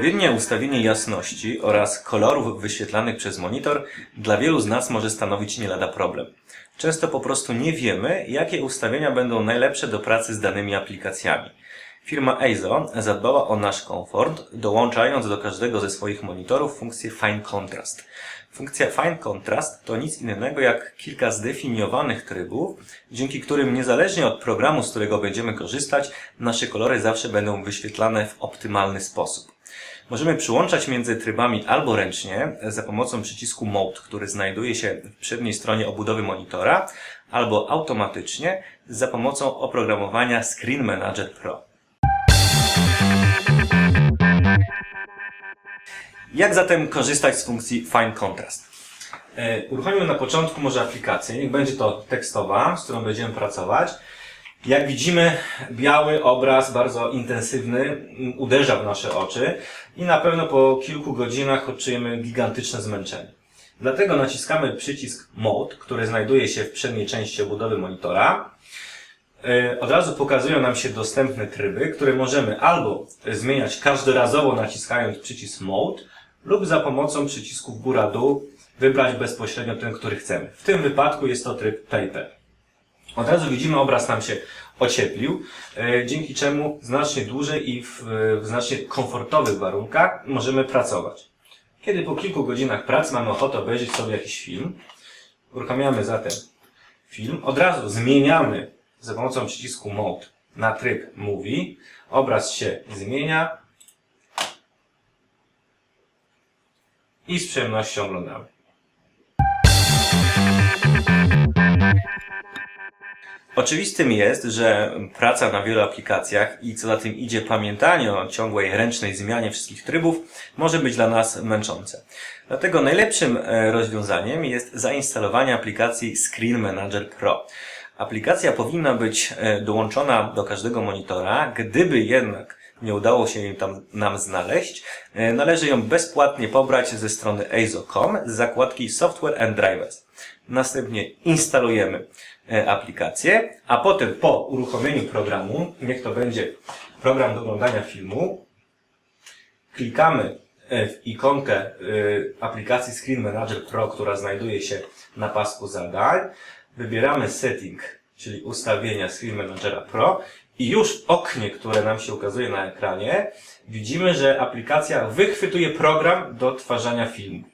Odpowiednie ustawienie jasności oraz kolorów wyświetlanych przez monitor dla wielu z nas może stanowić nie lada problem. Często po prostu nie wiemy, jakie ustawienia będą najlepsze do pracy z danymi aplikacjami. Firma EIZO zadbała o nasz komfort, dołączając do każdego ze swoich monitorów funkcję Fine Contrast. Funkcja Fine Contrast to nic innego jak kilka zdefiniowanych trybów, dzięki którym niezależnie od programu, z którego będziemy korzystać, nasze kolory zawsze będą wyświetlane w optymalny sposób. Możemy przyłączać między trybami albo ręcznie za pomocą przycisku Mode, który znajduje się w przedniej stronie obudowy monitora, albo automatycznie za pomocą oprogramowania Screen Manager Pro. Jak zatem korzystać z funkcji Fine Contrast? E, Uruchomimy na początku może aplikację, niech będzie to tekstowa, z którą będziemy pracować. Jak widzimy, biały obraz, bardzo intensywny, m, uderza w nasze oczy i na pewno po kilku godzinach odczujemy gigantyczne zmęczenie. Dlatego naciskamy przycisk Mode, który znajduje się w przedniej części obudowy monitora. E, Od razu pokazują nam się dostępne tryby, które możemy albo zmieniać każdorazowo naciskając przycisk Mode, lub za pomocą przycisków góra-dół wybrać bezpośrednio ten, który chcemy. W tym wypadku jest to tryb Paper. Od razu widzimy, obraz nam się ocieplił, e, dzięki czemu znacznie dłużej i w, w znacznie komfortowych warunkach możemy pracować. Kiedy po kilku godzinach pracy mamy ochotę obejrzeć sobie jakiś film, uruchamiamy zatem film, od razu zmieniamy za pomocą przycisku Mode na tryb Movie, obraz się zmienia i z przyjemnością oglądamy. Oczywistym jest, że praca na wielu aplikacjach i co za tym idzie pamiętanie o ciągłej ręcznej zmianie wszystkich trybów może być dla nas męczące. Dlatego najlepszym e, rozwiązaniem jest zainstalowanie aplikacji Screen Manager Pro. Aplikacja powinna być e, dołączona do każdego monitora, gdyby jednak nie udało się jej tam nam znaleźć, e, należy ją bezpłatnie pobrać ze strony eizo.com z zakładki Software and Drivers. Następnie instalujemy e, aplikację, a potem po uruchomieniu programu, niech to będzie program do oglądania filmu, klikamy e, w ikonkę e, aplikacji Screen Manager Pro, która znajduje się na pasku zadań, wybieramy setting, czyli ustawienia Screen Managera Pro i już w oknie, które nam się ukazuje na ekranie, widzimy, że aplikacja wychwytuje program do odtwarzania filmu.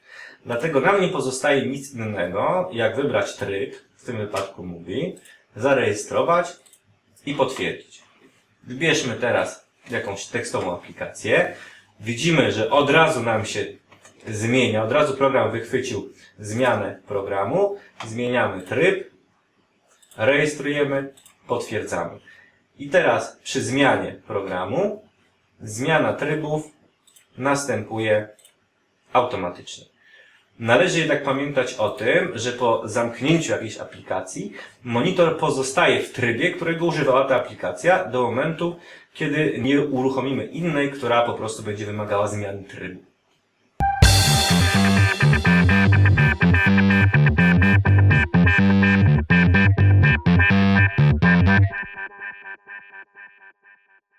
Dlatego nam nie pozostaje nic innego, jak wybrać tryb, w tym wypadku mówi, zarejestrować i potwierdzić. Wybierzmy teraz jakąś tekstową aplikację. Widzimy, że od razu nam się zmienia, od razu program wychwycił zmianę programu. Zmieniamy tryb, rejestrujemy, potwierdzamy. I teraz przy zmianie programu zmiana trybów następuje automatycznie. Należy jednak pamiętać o tym, że po zamknięciu jakiejś aplikacji monitor pozostaje w trybie, którego używała ta aplikacja do momentu, kiedy nie uruchomimy innej, która po prostu będzie wymagała zmiany trybu.